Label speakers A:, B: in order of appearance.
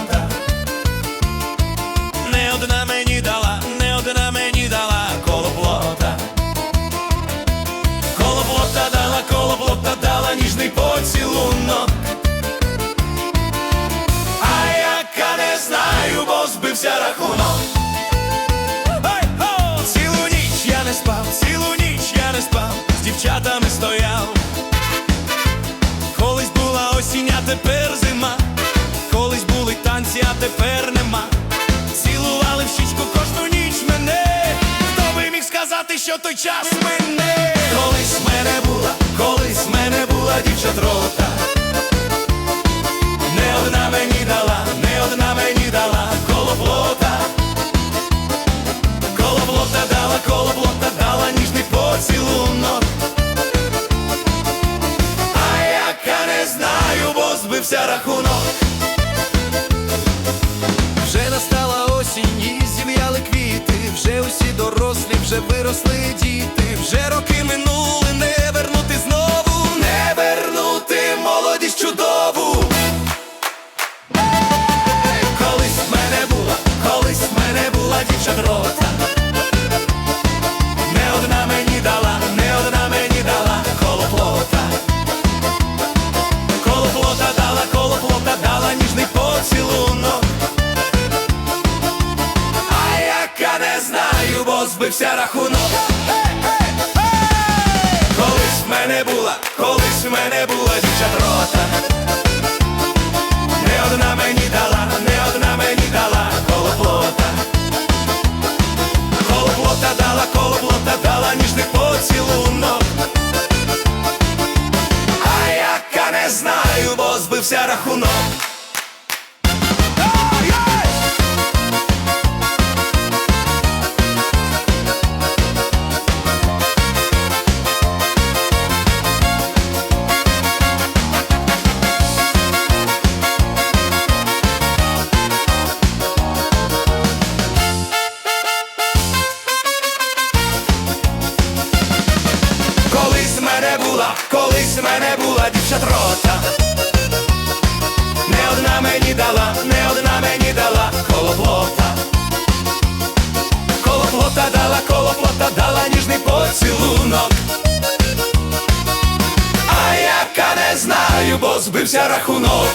A: дівчатрота. Тепер нема. Цілували в щічку кожну ніч мене. Хто би міг сказати, що той час мене? Колись в мене була, колись в мене була дівчатрота. Не одна мені дала, не одна мені дала колоплота. Колоплота дала, колоплота дала ніжний поцілунок. А яка не знаю, бо збився рахунок.
B: Вже усі дорослі, вже виросли діти, вже роки минули, не вернути знову,
A: Не вернути молодість чудову. Колись в мене була, колись в мене була дівчатрота. Не знаю, рахунок. Колись в мене була, колись в мене була дівчатрота. Не одна мені дала, не одна мені дала колоплота. Колоплота дала, колоплота Колись мене була, колись мене була дівчатрота. Не одна мені дала, не одна мені дала колоплота. Колоплота дала, колоплота дала ніжний поцілунок. А яка не знаю, бо збився рахунок.